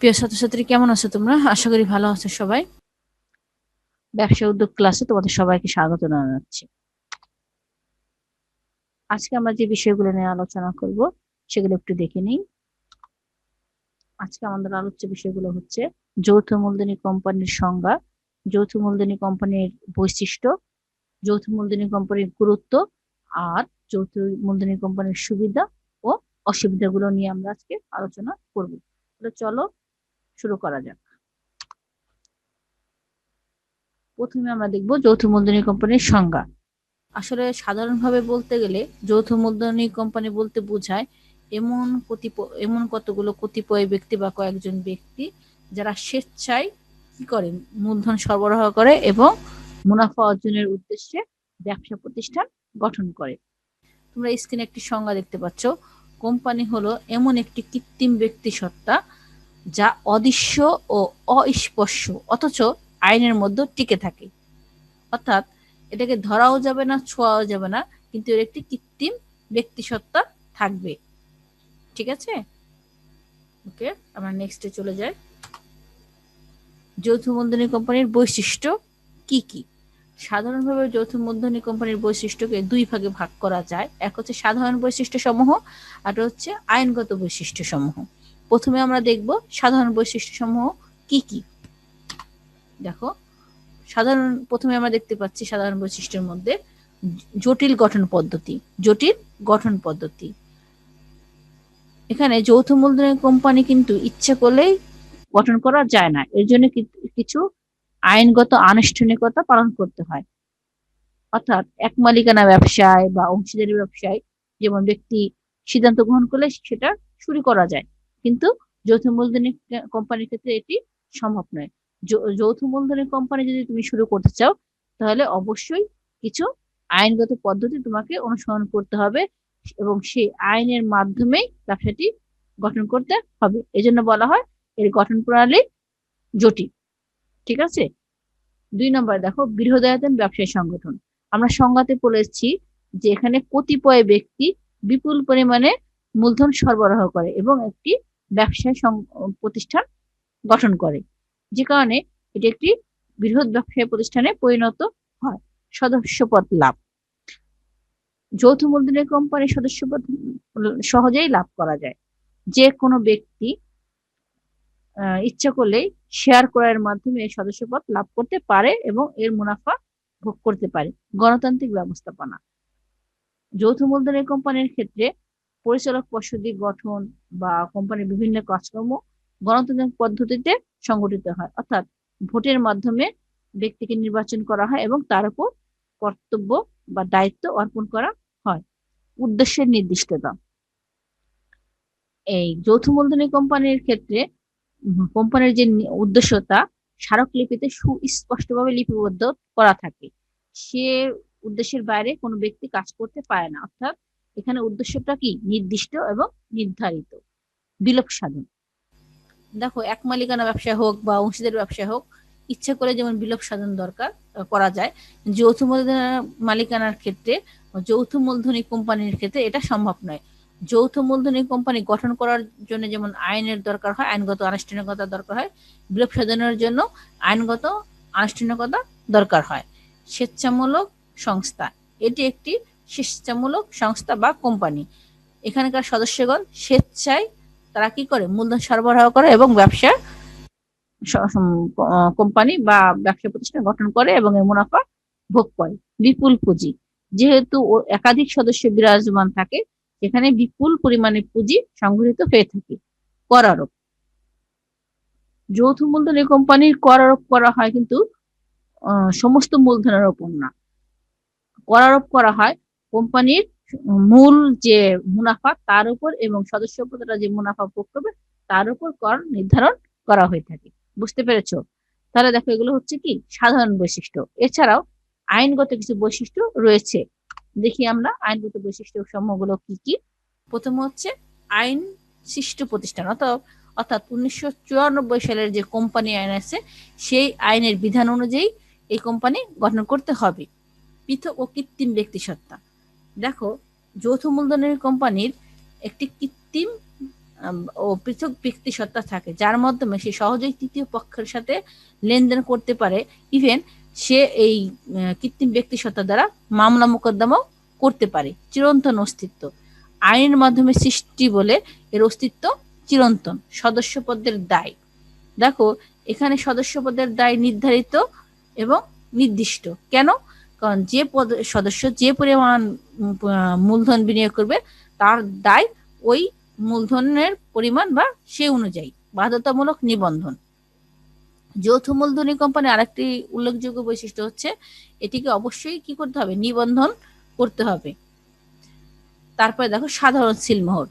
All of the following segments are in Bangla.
প্রিয় ছাত্রছাত্রী, কেমন আছো তোমরা? আশা করি ভালো আছো সবাই। ব্যবসা উদ্যোগ ক্লাসে তোমাদের সবাইকে স্বাগত জানাচ্ছি। আজকে আমরা যে বিষয়গুলো নিয়ে আলোচনা করব, সেগুলো একটু দেখে নিই। আজকে আমাদের আলোচ্য বিষয়গুলো হচ্ছে যৌথ মূলধনী কোম্পানির সংজ্ঞা। যৌথ মূলধনী কোম্পানির বৈশিষ্ট্য, যৌথ মূলধনী কোম্পানির গুরুত্ব, আর যৌথ মূলধনী কোম্পানির সুবিধা ও অসুবিধাগুলো নিয়ে আমরা আজকে আলোচনা করব। চলো শুরু করা যাক। প্রথমে আমরা দেখব যৌথ মূলধনী কোম্পানির সংজ্ঞা। আসলে সাধারণভাবে বলতে গেলে যৌথ মূলধনী কোম্পানি বলতে বোঝায় এমন কতিপয়, এমন কতগুলো কতিপয় ব্যক্তি বা কয়েকজন ব্যক্তি যারা স্বেচ্ছায় কি করে মূলধন সরবরাহ করে এবং মুনাফা অর্জনের উদ্দেশ্যে ব্যবসা প্রতিষ্ঠান গঠন করে। তোমরা স্ক্রিনে একটি সংজ্ঞা দেখতে পাচ্ছ। কোম্পানি হলো এমন একটি কৃত্রিম ব্যক্তি সত্তা যা অদৃশ্য ও অস্পর্শ, অথচ আইনের মধ্যে টিকে থাকে। অর্থাৎ এটাকে ধরাও যাবে না, ছোঁয়াও যাবে না, কিন্তু এর একটি কৃত্রিম ব্যক্তিসত্তা থাকবে। ঠিক আছে? ওকে, আমরা নেক্সটে চলে যাই। যৌথ মূলধনী কোম্পানির বৈশিষ্ট্য কি কি? সাধারণভাবে যৌথ মূলধনী কোম্পানির বৈশিষ্ট্যকে দুই ভাগে ভাগ করা যায়। এক হচ্ছে সাধারণ বৈশিষ্ট্য সমূহ আর হচ্ছে আইনগত বৈশিষ্ট্য সমূহ প্রথমে আমরা দেখব সাধারণ বৈশিষ্ট্য সমূহ কি কি। দেখো, সাধারণ, প্রথমে আমরা দেখতে পাচ্ছি সাধারণ বৈশিষ্ট্যের মধ্যে জটিল গঠন পদ্ধতি, জটিল গঠন পদ্ধতি। এখানে যৌথ মূলধনের কোম্পানি কিন্তু ইচ্ছে করলেই গঠন করা যায় না, এর জন্য কিছু আইনগত আনুষ্ঠানিকতা পালন করতে হয়। অর্থাৎ এক মালিকানা ব্যবসায় বা অংশীদারি ব্যবসায় যেমন ব্যক্তি সিদ্ধান্ত গ্রহণ করলে সেটা শুরু করা যায়। কিন্তু যৌথ মূলধনী কোম্পানির ক্ষেত্রে এটি সম্ভব নয়। যৌথ মূলধনী কোম্পানি যদি তুমি শুরু করতে চাও, তাহলে অবশ্যই কিছু আইনগত পদ্ধতি তোমাকে অনুসরণ করতে হবে এবং সেই আইনের মাধ্যমেই ব্যবসাটি গঠন করতে হবে। এজন্য বলা হয় এর গঠন প্রণালী জটিল। ঠিক আছে? দুই নম্বর দেখো, বৃহদায়তন ব্যবসায়ী সংগঠন। আমরা সংজ্ঞাতে বলেছি যে এখানে কতিপয় ব্যক্তি বিপুল পরিমাণে মূলধন সরবরাহ করে এবং একটি ব্যবসায় প্রতিষ্ঠান গঠন করে। যে কারণে এটি একটি বৃহৎ ব্যবসায়ী প্রতিষ্ঠানে পরিণত হয়। সদস্যপদ লাভ। যৌথ মূলধনের কোম্পানির সদস্যপদ সহজেই লাভ করা যায়। যে কোনো ব্যক্তি ইচ্ছা করলেই শেয়ার ক্রয়ের মাধ্যমে এই সদস্যপদ লাভ করতে পারে এবং এর মুনাফা ভোগ করতে পারে। গণতান্ত্রিক ব্যবস্থাপনা। যৌথ মূলধনের কোম্পানির ক্ষেত্রে পরিচালক পর্ষদী গঠন বা কোম্পানির বিভিন্ন কাজকর্ম গণতান্ত্রিক পদ্ধতিতে সংগঠিত হয়। অর্থাৎ ভোটের মাধ্যমে ব্যক্তিকে নির্বাচন করা হয় এবং তার উপর কর্তব্য বা দায়িত্ব অর্পণ করা হয়। উদ্দেশ্যের নির্দিষ্টতা। এই যৌথ মূলধনী কোম্পানির ক্ষেত্রে কোম্পানির যে উদ্দেশ্যতা, স্মারকলিপিতে সুস্পষ্টভাবে লিপিবদ্ধ করা থাকে। সে উদ্দেশ্যের বাইরে কোনো ব্যক্তি কাজ করতে পারে না। অর্থাৎ এখানে উদ্দেশ্যটা কি? নির্দিষ্ট এবং নির্ধারিত। বিলোপ সাধন। দেখো, এক মালিকানা ব্যবসা হোক বা অংশীদার ব্যবসা হোক, ইচ্ছা করে যেমন বিলোপ সাধন দরকার করা যায়। যৌথ মূলধন মালিকানার ক্ষেত্রে, যৌথ মূলধনী কোম্পানির ক্ষেত্রে এটা সম্ভব নয়। যৌথ মূলধনী কোম্পানি গঠন করার জন্য যেমন আইনের দরকার হয়, আইনগত আনুষ্ঠানিকতা দরকার হয়, বিলোপ সাধনের জন্য আইনগত আনুষ্ঠানিকতা দরকার হয়। স্বেচ্ছামূলক সংস্থা, এটি একটি স্বেচ্ছামূলক সংস্থা বা কোম্পানি। এখানকার সদস্যগণ স্বেচ্ছায় তারা কি করে? মূলধন সরবরাহ করে এবং ব্যবসা কোম্পানি বা ব্যবসা প্রতিষ্ঠান গঠন করে এবং এর মুনাফা ভোগ করে। বিপুল পুঁজি। যেহেতু একাধিক সদস্য বিরাজমান থাকে, সেখানে বিপুল পরিমাণে পুঁজি সংগঠিত হয়ে থাকে। কর আরোপ। যৌথ মূলধনী কোম্পানির কর আরোপ করা হয় কিন্তু সমস্ত মূলধনের ওপর না। কর আরোপ করা হয় কোম্পানির মূল যে মুনাফা তার উপর এবং সদস্যপদরা যে মুনাফা ভোগ করবে তার উপর কর নির্ধারণ করা হয়ে থাকে। বুঝতে পেরেছ? তাহলে দেখো এগুলো হচ্ছে কি? সাধারণ বৈশিষ্ট্য। এছাড়াও আইনগত কিছু বৈশিষ্ট্য রয়েছে। দেখি আমরা আইনগত বৈশিষ্ট্য সমূহগুলো কি কি? প্রথম হচ্ছে আইন সৃষ্ট প্রতিষ্ঠান। অর্থাৎ অর্থাৎ উনিশশো সালের যে কোম্পানি আইন আছে, সেই আইনের বিধান অনুযায়ী এই কোম্পানি গঠন করতে হবে। পৃথক ও কৃত্রিম ব্যক্তি সত্তা দেখো, যৌথ মূলধনের কোম্পানির একটি কৃত্রিম ও পৃথক ব্যক্তি সত্তা থাকে, যার মাধ্যমে সে সহজেই তৃতীয় পক্ষের সাথে লেনদেন করতে পারে। ইভেন সে এই কৃত্রিম ব্যক্তি সত্তা দ্বারা মামলা মোকদ্দমাও করতে পারে, চিরন্তন অস্তিত্ব। আইনের মাধ্যমে সৃষ্টি বলে এর অস্তিত্ব চিরন্তন সদস্য পদের দায়। দেখো, এখানে সদস্য পদের দায় নির্ধারিত এবং নির্দিষ্ট। কেন? কারণ যে সদস্য যে পরিমাণ মূলধন বিনিয়োগ করবে, তার দায় ওই মূলধনের পরিমাণ বা সে অনুযায়ী। বাধ্যতামূলক নিবন্ধন। যৌথ মূলধনী কোম্পানি আরেকটি উল্লেখযোগ্য বৈশিষ্ট্য হচ্ছে, এটিকে অবশ্যই কি করতে হবে? নিবন্ধন করতে হবে। তারপরে দেখো, সাধারণ সিলমোহর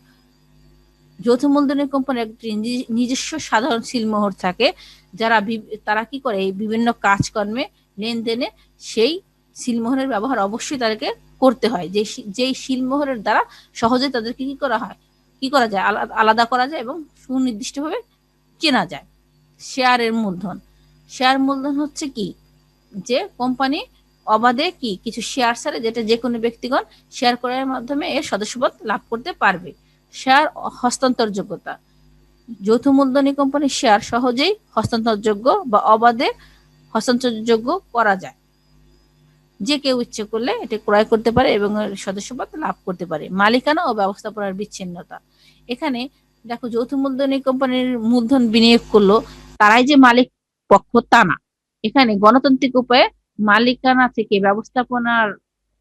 যৌথ মূলধনী কোম্পানির একটি নিজ- নিজস্ব সাধারণ সিলমোহর থাকে, যারা তারা কি করে? এই বিভিন্ন কাজকর্মে, লেনদেনে সেই সিলমোহরের ব্যবহার অবশ্যই তাদেরকে করতে হয়। যে যেই সিলমোহরের দ্বারা সহজে তাদেরকে কি করা হয়? কি করা যায়? আলা- আলাদা করা যায় এবং সুনির্দিষ্টভাবে চেনা যায়। শেয়ারের মূলধন। শেয়ার মূলধন হচ্ছে কি? যে কোম্পানি অবাধে কি কিছু শেয়ার ছাড়ে যেটা যে কোনো ব্যক্তিগণ শেয়ার ক্রয়ের মাধ্যমে এর সদস্যপদ লাভ করতে পারবে। শেয়ার হস্তান্তর যোগ্যতা যৌথ মূলধনী কোম্পানির শেয়ার সহজেই হস্তান্তরযোগ্য বা অবাধে হস্তান্তরযোগ্য করা যায়। যে কেউ ইচ্ছে করলে এটি ক্রয় করতে পারে এবং সদস্যপদ লাভ করতে পারে। মালিকানা ও ব্যবস্থাপনার বিচ্ছিন্নতা। এখানে দেখো যৌথ মূলধনী কোম্পানির মূলধন বিনিয়োগ করল, তারাই যে মালিক পক্ষ তা না। এখানে গণতান্ত্রিক উপায়ে মালিকানা থেকে ব্যবস্থাপনার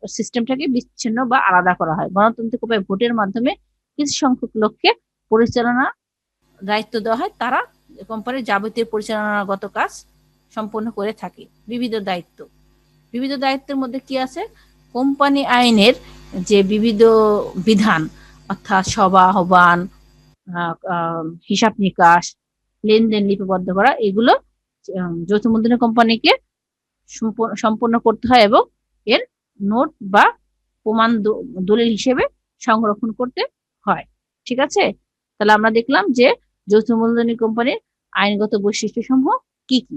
সিস্টেমটাকে বিচ্ছিন্ন বা আলাদা করা হয়। গণতান্ত্রিক উপায়ে ভোটের মাধ্যমে কিছু সংখ্যক লোককে পরিচালনা দায়িত্ব দেওয়া হয়। তারা কোম্পানির যাবতীয় পরিচালনাগত কাজ সম্পন্ন করে থাকে। বিবিধ দায়িত্ব। বিবিধ দায়িত্বের মধ্যে কি আছে? কোম্পানি আইনের যে বিবিধ বিধান অর্থাৎ সভা আহ্বান আহ, আহ, হিসাব নিকাশ লেনদেন লিপিবদ্ধ করা এগুলো যৌথ মূলধনী কোম্পানিকে সম্পূর্ণ করতে হয় এবং এর নোট বা প্রমাণ দলিল হিসেবে সংরক্ষণ করতে হয়। ঠিক আছে? তাহলে আমরা দেখলাম যে যৌথ মূলধনী কোম্পানির আইনগত বৈশিষ্ট্য সমূহ কি কি?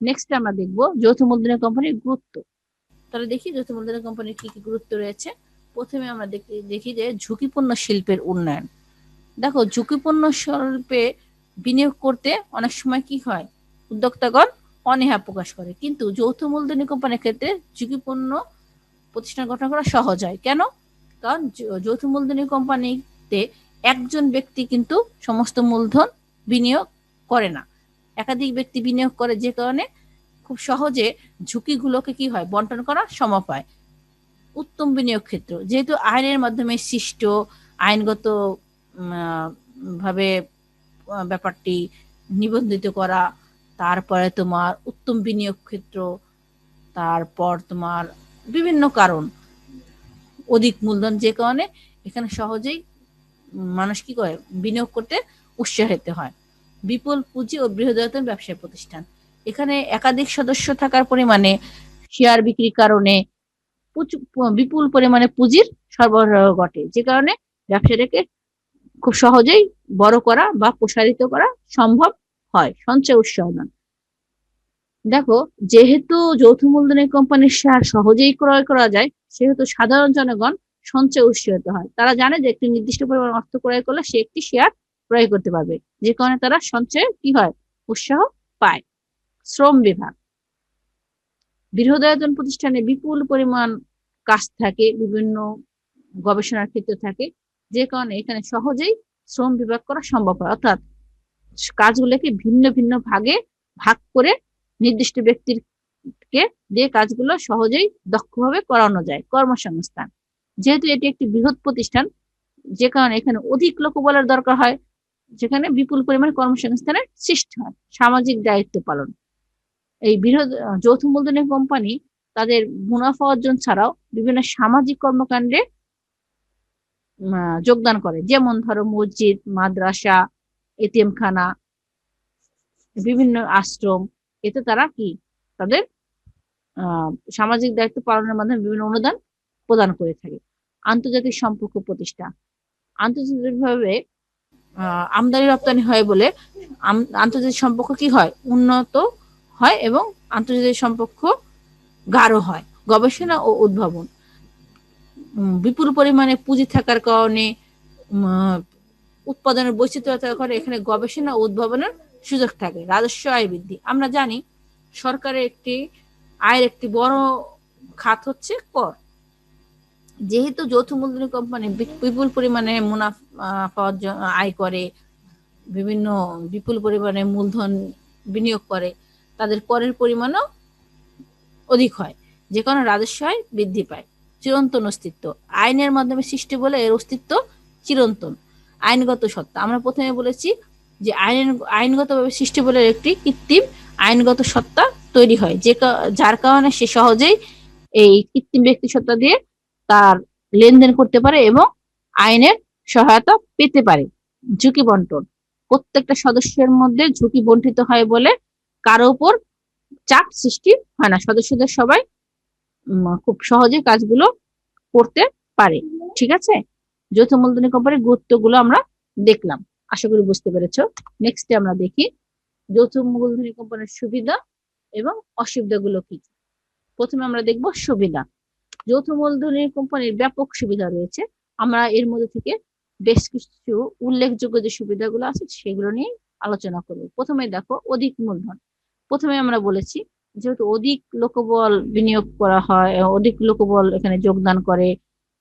নেক্সট আমরা দেখব যৌথ মূলধনী কোম্পানির গুরুত্ব। তাহলে দেখি যৌথ মূলধনী কোম্পানির কি কি গুরুত্ব রয়েছে। প্রথমে আমরা দেখি দেখি যে ঝুঁকিপূর্ণ শিল্পের উন্নয়ন। দেখো, ঝুঁকিপূর্ণ শিল্পে বিনিয়োগ করতে অনেক সময় কি হয়? উদ্যোক্তাগণ অনীহা প্রকাশ করে। কিন্তু যৌথ মূলধনী কোম্পানির ক্ষেত্রে ঝুঁকিপূর্ণ প্রতিষ্ঠান গঠন করা সহজ হয়। কেন? কারণ যৌথ মূলধনী কোম্পানিতে একজন ব্যক্তি কিন্তু সমস্ত মূলধন বিনিয়োগ করে না। একাধিক ব্যক্তি বিনিয়োগ করে যে কারণে খুব সহজে ঝুঁকিগুলোকে কি হয়, বন্টন করা সম্ভব হয়। উত্তম বিনিয়োগ ক্ষেত্র, যেহেতু আইনের মাধ্যমে সৃষ্ট আইনগত ভাবে ব্যাপারটি নিবন্ধিত করা, তারপরে তোমার উত্তম বিনিয়োগ ক্ষেত্র, তারপর তোমার বিভিন্ন কারণ, অধিক মূলধন যে কারণে এখানে সহজেই মানুষ কি করে, বিনিয়োগ করতে উৎসাহিত হয়। বিপুল পুঁজি ও বৃহদায়তন ব্যবসায় প্রতিষ্ঠান। এখানে একাধিক সদস্য থাকার পরিমাণে শেয়ার বিক্রির কারণে বিপুল পরিমাণে পুঁজির সরবরাহ ঘটে, যে কারণে ব্যবসাটাকে খুব সহজেই বড় করা বা প্রসারিত করা সম্ভব হয়, সঞ্চয় উৎসাহন দেখো, যেহেতু যৌথ মূলধনী কোম্পানির শেয়ার সহজেই ক্রয় করা যায়, সেহেতু সাধারণ জনগণ সঞ্চয় উৎসাহিত হয়। তারা জানে যে একটি নির্দিষ্ট পরিমাণ অর্থ ক্রয় করলে সে একটি শেয়ার ক্রয় করতে পারবে। যে কারণে তারা সঞ্চয়ে কি হয়? উৎসাহ পায়। শ্রম বিভাগ। বৃহদায়তন প্রতিষ্ঠানে বিপুল পরিমাণ কাজ থাকে, বিভিন্ন গবেষণার ক্ষেত্র থাকে। যে কারণে এখানে সহজেই শ্রম বিভাগ করা সম্ভব হয়। অর্থাৎ কাজগুলোকে ভিন্ন ভিন্ন ভাগে ভাগ করে নির্দিষ্ট ব্যক্তির কে দিয়ে কাজগুলো সহজেই দক্ষভাবে করানো যায়। কর্মসংস্থান। যেহেতু এটি একটি বৃহৎ প্রতিষ্ঠান, যে কারণে এখানে অধিক লোকবলের দরকার হয়। যেখানে বিপুল পরিমাণ কর্মসংস্থানের সৃষ্টি হয়, সামাজিক দায়িত্ব পালন। এই বৃহৎ যৌথ মূলধনী কোম্পানি তাদের মুনাফা অর্জন ছাড়াও বিভিন্ন সামাজিক কর্মকাণ্ডে যোগদান করে। যেমন ধরো মসজিদ, মাদ্রাসা, এতিমখানা, বিভিন্ন আশ্রম। এতে তারা কি? তাদের সামাজিক দায়িত্ব পালনের মাধ্যমে বিভিন্ন অনুদান প্রদান করে থাকে। আন্তর্জাতিক সম্পর্ক প্রতিষ্ঠা। আন্তর্জাতিকভাবে আমদানি রপ্তানি হয় বলে আন্তর্জাতিক সম্পর্ক কি হয়? উন্নত হয় এবং আন্তর্জাতিক সম্পর্ক গাঢ় হয়। গবেষণা ও উদ্ভাবন। বিপুল পরিমাণে পুঁজি থাকার কারণে উৎপাদনের বৈচিত্র্যতা করে এখানে গবেষণা ও উদ্ভাবনের সুযোগ থাকে। রাজস্ব আয় বৃদ্ধি। আমরা জানি সরকারের একটি, আয়ের একটি বড় খাত হচ্ছে কর। যেহেতু যৌথ মূলধনী কোম্পানি বিপুল পরিমাণে মুনাফা আয় করে, বিভিন্ন বিপুল পরিমাণে মূলধন বিনিয়োগ করে, তাদের করের পরিমাণও অধিক হয়। যে কারণে রাজস্ব আয় বৃদ্ধি পায়, চিরন্তন অস্তিত্ব। আইনের মাধ্যমে সৃষ্টি বলে এর অস্তিত্ব চিরন্তন। আইনগত সত্তা। আমরা প্রথমে বলেছি যে আইন আইনগতভাবে সৃষ্টি বলে একটি কৃত্রিম আইনগত সত্তা তৈরি হয়, যে যার কারণে সে সহজেই এই কৃত্রিম ব্যক্তি সত্তা দিয়ে তার লেনদেন করতে পারে এবং আইনের সহায়তা পেতে পারে। ঝুঁকি বন্টন। প্রত্যেকটা সদস্যের মধ্যে ঝুঁকি বন্টিত হয় বলে কারও উপর চাপ সৃষ্টি হয় না। সদস্যদের সবাই খুব সহজে কাজগুলো করতে পারে। ঠিক আছে? যৌথ মূলধনী কোম্পানির গুরুত্বগুলো আমরা দেখলাম। আশা করি বুঝতে পেরেছ। নেক্সটে আমরা দেখি যৌথ মূলধনী কোম্পানির সুবিধা এবং অসুবিধাগুলো কি? প্রথমে আমরা দেখব সুবিধা। যৌথ মূলধনী কোম্পানির ব্যাপক সুবিধা রয়েছে। আমরা এর মধ্যে থেকে বেশ কিছু উল্লেখযোগ্য যে সুবিধাগুলো আছে, সেগুলো নিয়ে আলোচনা করব। প্রথমে দেখো, অধিক মূলধন। প্রথমে আমরা বলেছি, যেহেতু অধিক লোকবল বিনিয়োগ করা হয়, অধিক লোকবল এখানে যোগদান করে,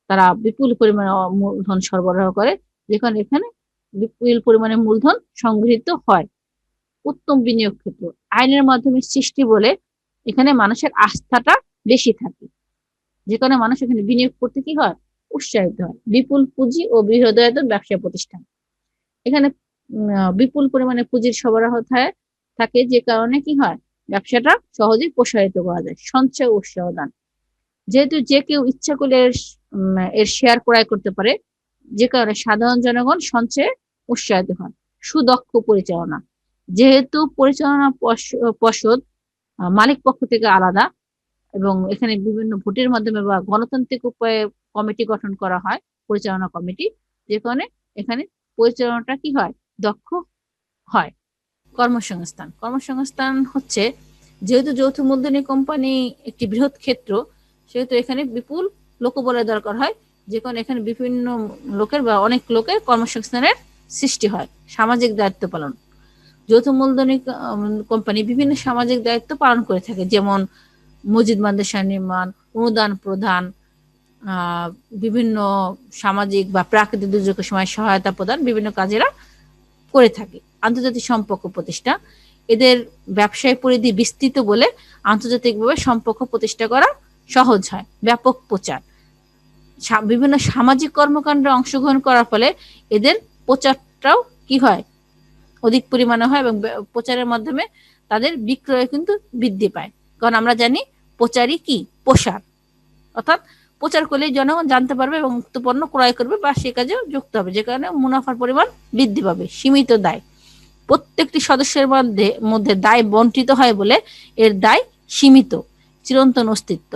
তারা বিপুল পরিমাণে মূলধন সরবরাহ করে, যেখানে এখানে বিপুল পরিমাণে মূলধন সংগৃহীত হয়। উত্তম বিনিয়োগ ক্ষেত্র। আইনের মাধ্যমে সৃষ্টি বলে এখানে মানুষের আস্থাটা বেশি থাকে। যেখানে মানুষ এখানে বিনিয়োগ করতে কি হয়? উৎসাহিত হয়। বিপুল পুঁজি ও বৃহদায়ত ব্যবসা প্রতিষ্ঠান। এখানে বিপুল পরিমাণে পুঁজির সরবরাহ থাকে যে কারণে কি হয়? ব্যবসাটা সহজে প্রসারিত করা যায়। সঞ্চয় উৎসাহ দান। যেহেতু যে কেউ ইচ্ছা করলে এর শেয়ার ক্রয় করতে পারে, যে কারণে সাধারণ জনগণ সঞ্চয়ে উৎসাহিত হয়। সুদক্ষ পরিচালনা। যেহেতু পরিচালনা পর্ষদ মালিক পক্ষ থেকে আলাদা এবং এখানে বিভিন্ন ভোটের মাধ্যমে বা গণতান্ত্রিক উপায়ে কমিটি গঠন করা হয়, পরিচালনা কমিটি, যে কারণে এখানে পরিচালনাটা কি হয়? দক্ষ হয়। কর্মসংস্থান। কর্মসংস্থান হচ্ছে, যেহেতু যৌথ মূলধনী কোম্পানি একটি বৃহৎ ক্ষেত্র, সেহেতু এখানে বিপুল লোকবলের দরকার হয়, যে কারণে এখানে বিভিন্ন লোকের বা অনেক লোকের কর্মসংস্থানের সৃষ্টি হয়, সামাজিক দায়িত্ব পালন। যৌথ মূলধনী কোম্পানি বিভিন্ন সামাজিক দায়িত্ব পালন করে থাকে, যেমন মসজিদ মাদ্রাসা নির্মাণ, অনুদান প্রদান বিভিন্ন সামাজিক বা প্রাকৃতিক দুর্যোগের সময় সহায়তা প্রদান বিভিন্ন কাজেরা করে থাকে। আন্তর্জাতিক সম্পর্ক প্রতিষ্ঠা। এদের ব্যবসায় পরিধি বিস্তৃত বলে আন্তর্জাতিকভাবে সম্পর্ক প্রতিষ্ঠা করা সহজ হয়। ব্যাপক প্রচার। বিভিন্ন সামাজিক কর্মকাণ্ডে অংশগ্রহণ করার ফলে এদের প্রচারটাও কি হয়? অধিক পরিমাণে হয় এবং প্রচারের মাধ্যমে তাদের বিক্রয় কিন্তু বৃদ্ধি পায়। কারণ আমরা জানি প্রচারই কি? প্রসার। অর্থাৎ প্রচার করলে জনগণ জানতে পারবে এবং উক্ত পণ্য ক্রয় করবে বা সে কাজেও যুক্ত হবে, যে কারণে মুনাফার পরিমাণ বৃদ্ধি পাবে, সীমিত দায়। প্রত্যেকটি সদস্যের মধ্যে মধ্যে দায় বন্টিত হয় বলে এর দায় সীমিত, চিরন্তন অস্তিত্ব।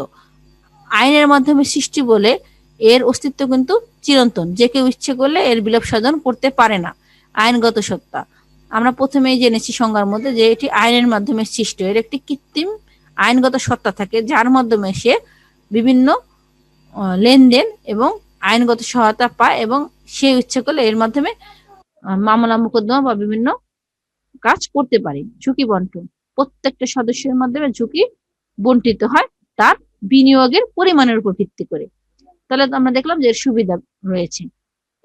আইনের মাধ্যমে সৃষ্টি বলে এর অস্তিত্ব কিন্তু চিরন্তন, যে কেউ ইচ্ছে করলে এর বিলোপ সাধন করতে পারে না, আইনগত সত্তা। আমরা প্রথমেই জেনেছি সংজ্ঞার মধ্যে যে এটি আইনের মাধ্যমে সৃষ্টি, এর একটি কৃত্রিম আইনগত সত্তা থাকে, যার মাধ্যমে সে বিভিন্ন লেনদেন এবং আইনগত সহায়তা পায় এবং সে ইচ্ছে করলে এর মাধ্যমে মামলা, মোকদ্দমা বা বিভিন্ন কাজ করতে পারে। ঝুঁকি বন্টন। প্রত্যেকটা সদস্যের মাধ্যমে ঝুঁকি বন্টিত হয় তার বিনিয়োগের পরিমাণের উপর ভিত্তি করে। তাহলে আমরা দেখলাম যে এর সুবিধা রয়েছে।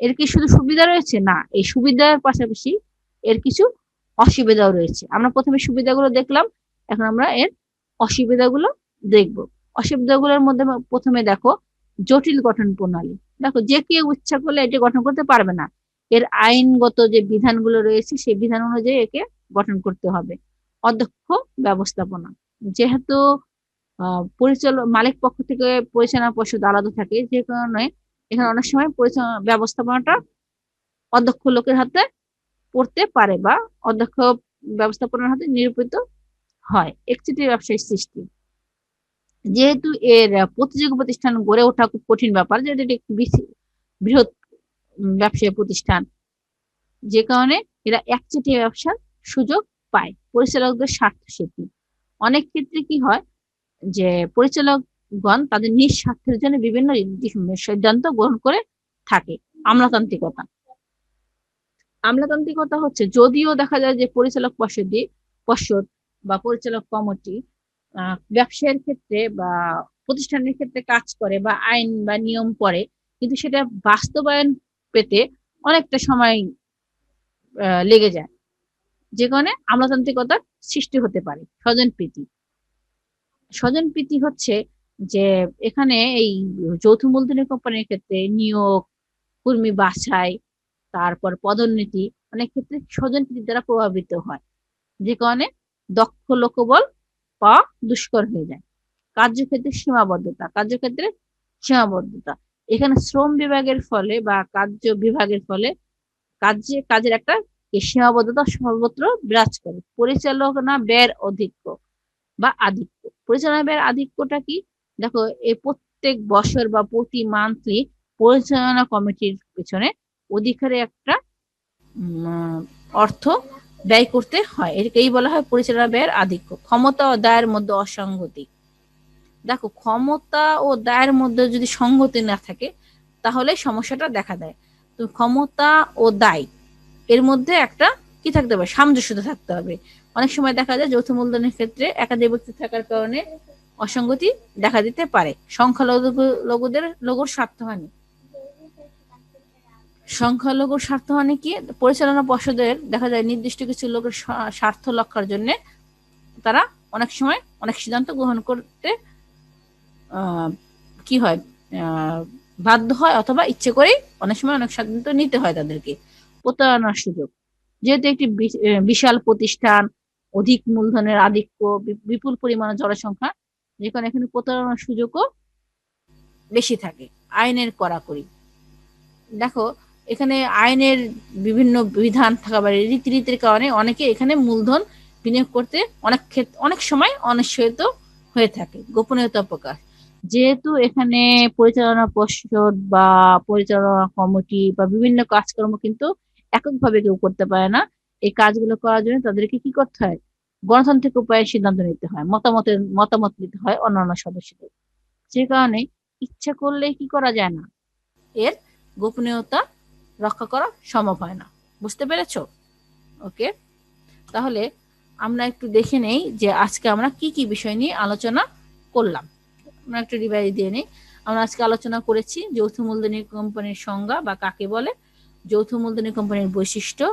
এর কি শুধু সুবিধা রয়েছে? না, এই সুবিধার পাশাপাশি এর কিছু অসুবিধাও রয়েছে। আমরা প্রথমে সুবিধাগুলো দেখলাম, এখন আমরা এর অসুবিধাগুলো দেখব। অসুবিধাগুলোর মধ্যে প্রথমে দেখো জটিল গঠন প্রণালী। দেখো যে কেউ ইচ্ছা করলে এটি গঠন করতে পারবে না। এর আইনগত যে বিধানগুলো রয়েছে, সেই বিধান অনুযায়ী একে গঠন করতে হবে। অধ্যক্ষ ব্যবস্থাপনা। যেহেতু পরিচালক মালিক পক্ষ থেকে পরিচালনা পর্ষদ আলাদা থাকে, যে কারণে এখানে অনেক সময় পরিচালনা ব্যবস্থাপনাটা অধ্যক্ষ লোকের হাতে পড়তে পারে বা অধ্যক্ষ ব্যবস্থাপনার হাতে নিরূপিত হয়, একচেটিয়া ব্যবসায়ী সৃষ্টি। যেহেতু এর প্রতিযোগী প্রতিষ্ঠান গড়ে ওঠা খুব কঠিন ব্যাপার, যেহেতু এটি একটি বৃহৎ ব্যবসায়ী প্রতিষ্ঠান, যে কারণে এরা একচেটিয়া ব্যবসার সুযোগ পায়, পরিচালকদের স্বার্থ সেতু অনেক ক্ষেত্রে কি হয় যে পরিচালকগণ তাদের নিজ স্বার্থের জন্য বিভিন্ন সিদ্ধান্ত গ্রহণ করে থাকে, আমলাতান্ত্রিকতা। আমলাতান্ত্রিকতা হচ্ছে যদিও দেখা যায় যে পরিচালক পর্ষদে, পর্ষদ বা পরিচালক কমিটি ব্যবসায়ের ক্ষেত্রে বা প্রতিষ্ঠানের ক্ষেত্রে কাজ করে বা আইন বা নিয়ম করে, কিন্তু সেটা বাস্তবায়ন পেতে অনেকটা সময় লেগে যায়। যে কারণে আমলাতান্ত্রিকতার সৃষ্টি হতে পারে, স্বজন প্রীতি। স্বজন প্রীতি হচ্ছে যে এখানে এই যৌথ মূলধনী কোম্পানির ক্ষেত্রে নিয়োগ, কর্মী বাছাই, তারপর পদোন্নতি অনেক ক্ষেত্রে স্বজনপ্রীতি দ্বারা প্রভাবিত হয়। যে কারণে দক্ষ লোকবল পাওয়া দুষ্কর হয়ে যায়। কার্যক্ষেত্রে সীমাবদ্ধতা কার্যক্ষেত্রে সীমাবদ্ধতা। এখানে শ্রম বিভাগের ফলে বা কার্য বিভাগের ফলে কাজে, কাজের একটা সীমাবদ্ধতা সর্বত্র বিরাজ করে। পরিচালনা ব্যয়ের অধিক্য বা আধিক্য। পরিচালনা ব্যয়ের আধিক্যটা কি? দেখো এই প্রত্যেক বছর বা প্রতি মান্থলি পরিচালনা কমিটির পেছনে অধিকারে একটা অর্থ ব্যয় করতে হয়। এটাকেই বলা হয় পরিচালনা ব্যয়ের আধিক্য। ক্ষমতা ও দায়ের মধ্যে অসঙ্গতি। দেখো, ক্ষমতা ও দায়ের মধ্যে যদি সঙ্গতি না থাকে, তাহলে সমস্যাটা দেখা দেয়। তো ক্ষমতা ও দায়, এর মধ্যে একটা কি থাকতে হবে? সামঞ্জস্যতা থাকতে হবে। অনেক সময় দেখা যায় যৌথ মূলধনের ক্ষেত্রে একাধিক ব্যক্তি থাকার কারণে অসঙ্গতি দেখা দিতে পারে। সংখ্যালঘু লঘুদের লঘুর স্বার্থহানি। সংখ্যালঘুর স্বার্থহানি কি? পরিচালনা পর্ষদের দেখা যায় নির্দিষ্ট কিছু লোকের স্বার্থ লক্ষার জন্য তারা অনেক সময় অনেক সিদ্ধান্ত গ্রহণ করতে কি হয় বাধ্য হয় অথবা ইচ্ছে করেই অনেক সময় অনেক সিদ্ধান্ত নিতে হয় তাদেরকে। প্রতারণার সুযোগ। যেহেতু একটি বিশাল প্রতিষ্ঠান, অধিক মূলধনের আধিক্য বিপুল পরিমাণে জনসংখ্যা, যেখানে এখানে প্রতারণার সুযোগও বেশি থাকে। আইনের কড়াকড়ি। দেখো এখানে আইনের বিভিন্ন বিধান থাকা বা রীতিনীতির কারণে অনেকে এখানে মূলধন বিনিয়োগ করতে অনেক ক্ষেত্রে অনেক সময় অনিশ্চয়িত হয়ে থাকে। গোপনীয়তা প্রকাশ। যেহেতু এখানে পরিচালনা পর্ষদ বা পরিচালনা কমিটি বা বিভিন্ন কাজকর্ম কিন্তু এককভাবে কেউ করতে পারে না, এই কাজগুলো করার জন্য তাদেরকে কি করতে হয়? গণতান্ত্রিক উপায়ে সিদ্ধান্ত নিতে হয়, মতামতের, মতামত নিতে হয় অন্যান্য সদস্যদের। যে কারণে ইচ্ছা করলে কি করা যায় না? এর গোপনীয়তা রক্ষা করা সম্ভব হয় না। বুঝতে পেরেছ? ওকে? তাহলে আমরা একটু দেখে নেই যে আজকে আমরা কি কি বিষয় নিয়ে আলোচনা করলাম। আমরা একটু রিভাইজ দিয়ে নিই। আমরা আজকে আলোচনা করেছি যৌথ মূলধনী কোম্পানির সংজ্ঞা বা কাকে বলে, যৌথ মূলধনী কোম্পানির বৈশিষ্ট্য,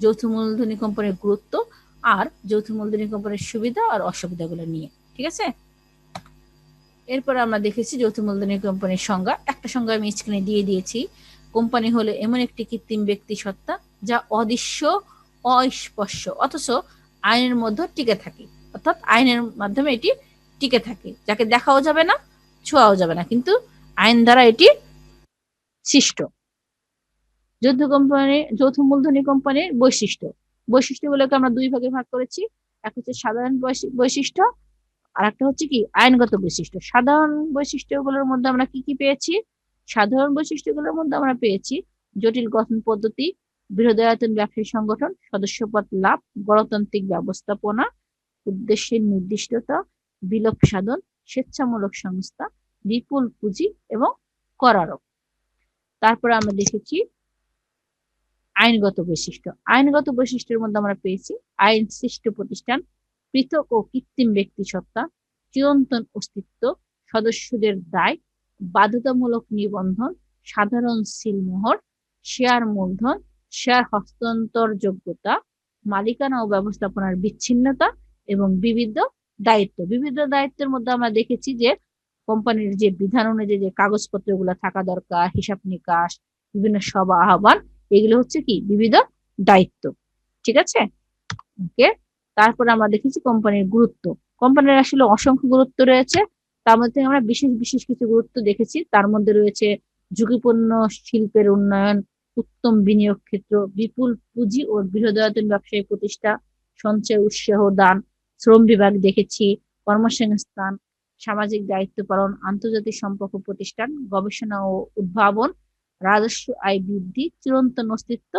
যৌথ মূলধনী কোম্পানির গুরুত্ব আর যৌথ মূলধনী কোম্পানির সুবিধা আর অসুবিধাগুলো নিয়ে, ঠিক আছে? এরপর আমরা দেখেছি যৌথ মূলধনী কোম্পানির সংজ্ঞা। একটা সংজ্ঞা আমি স্ক্রিনে দিয়ে দিয়েছি। কোম্পানি হলো এমন একটি কৃত্রিম ব্যক্তি সত্তা যা অদৃশ্য, অস্পর্শ, অথচ আইনের মধ্যে টিকে থাকে। অর্থাৎ আইনের মাধ্যমে এটি টিকে থাকে। যাকে দেখাও যাবে না, ছোঁয়াও যাবে না। কিন্তু আইন দ্বারা এটি সৃষ্ট। যৌথ কোম্পানি, যৌথ মূলধনী কোম্পানির বৈশিষ্ট্য। বৈশিষ্ট্যগুলোকে আমরা দুই ভাগে ভাগ করেছি। এক হচ্ছে সাধারণ বৈশি- বৈশিষ্ট্য আর একটা হচ্ছে কি? আইনগত বৈশিষ্ট্য। সাধারণ বৈশিষ্ট্যগুলোর মধ্যে আমরা কি কি পেয়েছি? সাধারণ বৈশিষ্ট্যগুলোর মধ্যে আমরা পেয়েছি জটিল গঠন পদ্ধতি, বৃহদায়তন ব্যবসায়ী সংগঠন, সদস্যপদ লাভ, গণতান্ত্রিক ব্যবস্থাপনা, উদ্দেশ্যের নির্দিষ্টতা, বিলোপ সাধন, স্বেচ্ছামূলক সংস্থা, বিপুল পুঁজি এবং করারক তারপরে আমরা দেখেছি আইনগত বৈশিষ্ট্য। আইনগত বৈশিষ্ট্যের মধ্যে আমরা পেয়েছি আইন সৃষ্ট প্রতিষ্ঠান, পৃথক ও কৃত্রিম ব্যক্তি সত্তা চিরন্তন অস্তিত্ব, সদস্যদের দায় বাধ্যতামূলক নিবন্ধন, সাধারণ সিলমোহর শেয়ার মূলধন, শেয়ার হস্তান্তর যোগ্যতা মালিকানা ও ব্যবস্থাপনার বিচ্ছিন্নতা এবং বিবিধ দায়িত্ব। বিবিধ দায়িত্বের মধ্যে আমরা দেখেছি যে কোম্পানির যে বিধান অনুযায়ী যে কাগজপত্রগুলো থাকা দরকার, হিসাব নিকাশ, বিভিন্ন সভা আহ্বান, এগুলো হচ্ছে কি? বিবিধ দায়িত্ব। ঠিক আছে? ওকে। তারপরে আমরা দেখেছি কোম্পানির গুরুত্ব। কোম্পানির আসলে অসংখ্য গুরুত্ব রয়েছে। তার মধ্যে আমরা বিশেষ বিশেষ কিছু গুরুত্ব দেখেছি। তার মধ্যে রয়েছে ঝুঁকিপূর্ণ শিল্পের উন্নয়ন, উত্তম বিনিয়োগ ক্ষেত্র, বিপুল পুঁজি ও বৃহদায়তন ব্যবসায়ী প্রতিষ্ঠা, সঞ্চয়, উৎসাহ, দান, শ্রম বিভাগ দেখেছি, কর্মসংস্থান, সামাজিক দায়িত্ব পালন, আন্তর্জাতিক সম্পর্ক প্রতিষ্ঠান, গবেষণা ও উদ্ভাবন, রাজস্ব আয় বৃদ্ধি, চিরন্তন অস্তিত্ব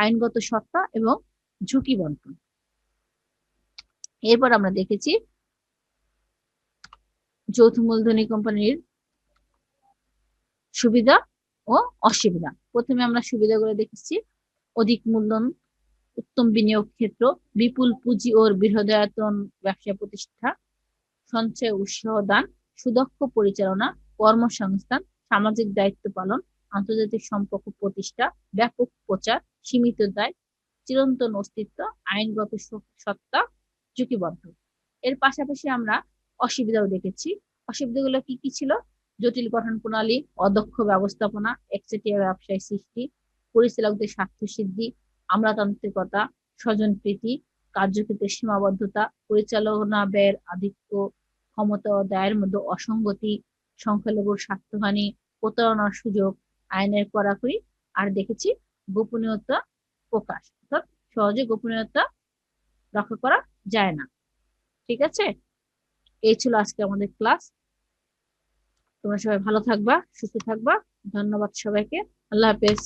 আইনগত সত্তা এবং ঝুঁকি বন্টন। এরপর আমরা দেখেছি যৌথ মূলধনী কোম্পানির সুবিধা ও অসুবিধা। প্রথমে আমরা সুবিধাগুলো দেখেছি। অধিক মূলধন, উত্তম বিনিয়োগ ক্ষেত্র, বিপুল পুঁজি ও বৃহদায়তন ব্যবসা প্রতিষ্ঠা, সঞ্চয় উৎসাহ দান, সুদক্ষ পরিচালনা, কর্মসংস্থান, সামাজিক দায়িত্ব পালন, আন্তর্জাতিক সম্পর্ক প্রতিষ্ঠা, ব্যাপক প্রচার, সীমিত দায়, চিরন্তন অস্তিত্ব, আইনগত সত্তা, ঝুঁকিবদ্ধ। এর পাশাপাশি আমরা অসুবিধাও দেখেছি। অসুবিধাগুলো কি কি ছিল? জটিল গঠন প্রণালী, অদক্ষ ব্যবস্থাপনা, একচেটিয়া ব্যবসায় সৃষ্টি, পরিচালকদের স্বার্থ সিদ্ধি আমলাতান্ত্রিকতা, স্বজনপ্রীতি কার্যক্ষেত্রের সীমাবদ্ধতা, পরিচালনা ব্যয়ের আধিক্য, ক্ষমতা দায়ের মধ্যে অসঙ্গতি, সংখ্যালঘুর স্বার্থহানি, প্রতারণার সুযোগ, আইনের কড়াকড়ি, আর দেখেছি গোপনীয়তা প্রকাশ। অর্থাৎ সহজে গোপনীয়তা রক্ষা করা যায় না। ঠিক আছে? এই ছিল আজকে আমাদের ক্লাস। তোমরা সবাই ভালো থাকবা, সুস্থ থাকবা। ধন্যবাদ সবাইকে। আল্লাহ হাফেজ।